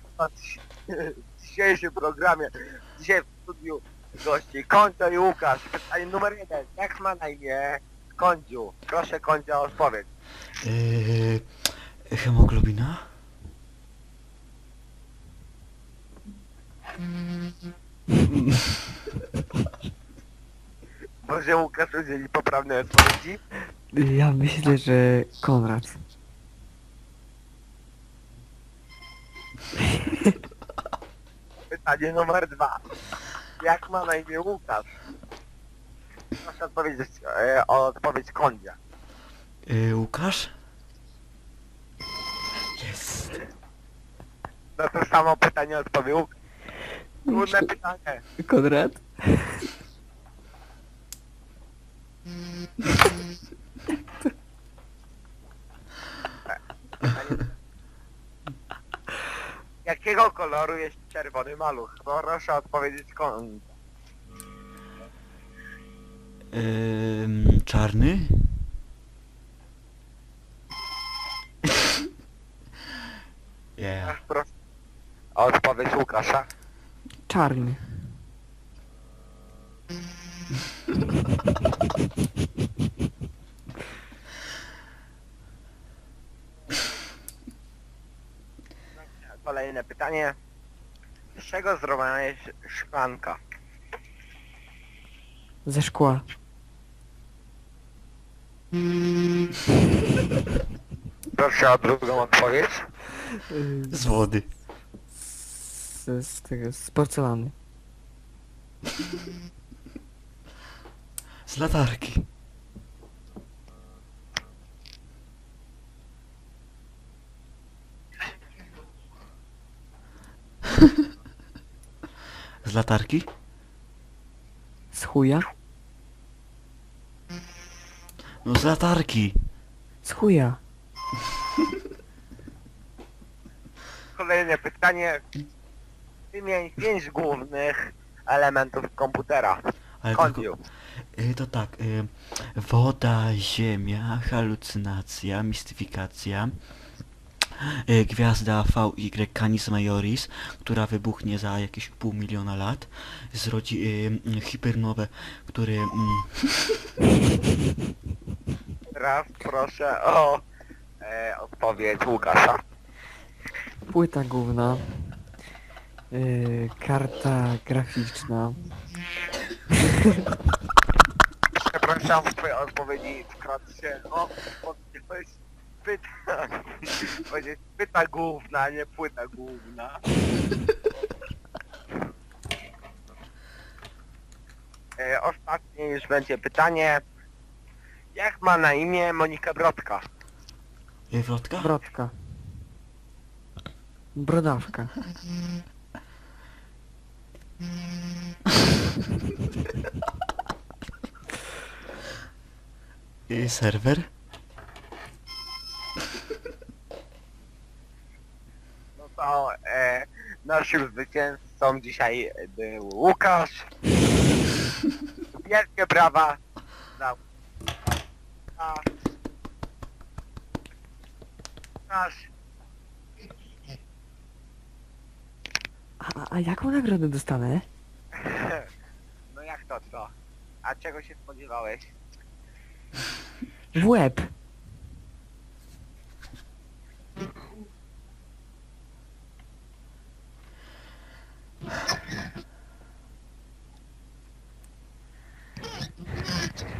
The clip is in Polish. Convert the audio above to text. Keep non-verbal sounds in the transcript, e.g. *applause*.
Dziś- *laughs* w dzisiejszym programie, dzisiaj w studiu gości Kondzio i Łukasz. Pytanie numer jeden. Jak ma na imię Kondziu? Proszę Kondzio o odpowiedź. Yy, hemoglobina? Może Łukasz udzieli poprawnej odpowiedzi? Ja myślę, że Konrad. Pytanie numer dwa. Jak ma na imię Łukasz? Proszę odpowiedzieć e, o odpowiedź Kondzia. Yy, Łukasz? Jest. Na to samo pytanie odpowie Łukasz. Trudne pytanie. Konrad? Jakiego koloru jest czerwony maluch? Proszę odpowiedzieć. Yy, czarny? *laughs* yeah. Proszę o odpowiedź Łukasza. Czarny. *laughs* Kolejne pytanie. Z czego zrobiona jest szklanka? Ze szkła. Proszę o drugą odpowiedź. Z wody. Z, z tego, z porcelany. Z latarki. *laughs* Z latarki? Z chuja? No z latarki. Z chuja. *laughs* Kolejne pytanie. Wymień pięć głównych elementów komputera. Ale Kondziu. Y, To tak, y, woda, ziemia, halucynacja, mistyfikacja, gwiazda VY Canis Majoris, która wybuchnie za jakieś pół miliona lat, zrodzi y, hipernowe, które... Mm, Teraz *laughs* proszę o e, odpowiedź Łukasza. Płyta główna. Yy, karta graficzna. Przepraszam, w twojej odpowiedzi wkradł się o, powiedziałeś pyta, powiedziałeś pyta główna, a nie płyta główna. E, ostatnie już będzie pytanie. Jak ma na imię Monika Brodka? wrotka? Brodka. Brodawka. Y, serwer? To e, naszym zwycięzcą dzisiaj był Łukasz. *laughs* Wielkie brawa dla Łukasz. Łukasz. A, a jaką nagrodę dostanę? *laughs* No jak to co? A czego się spodziewałeś? W łeb.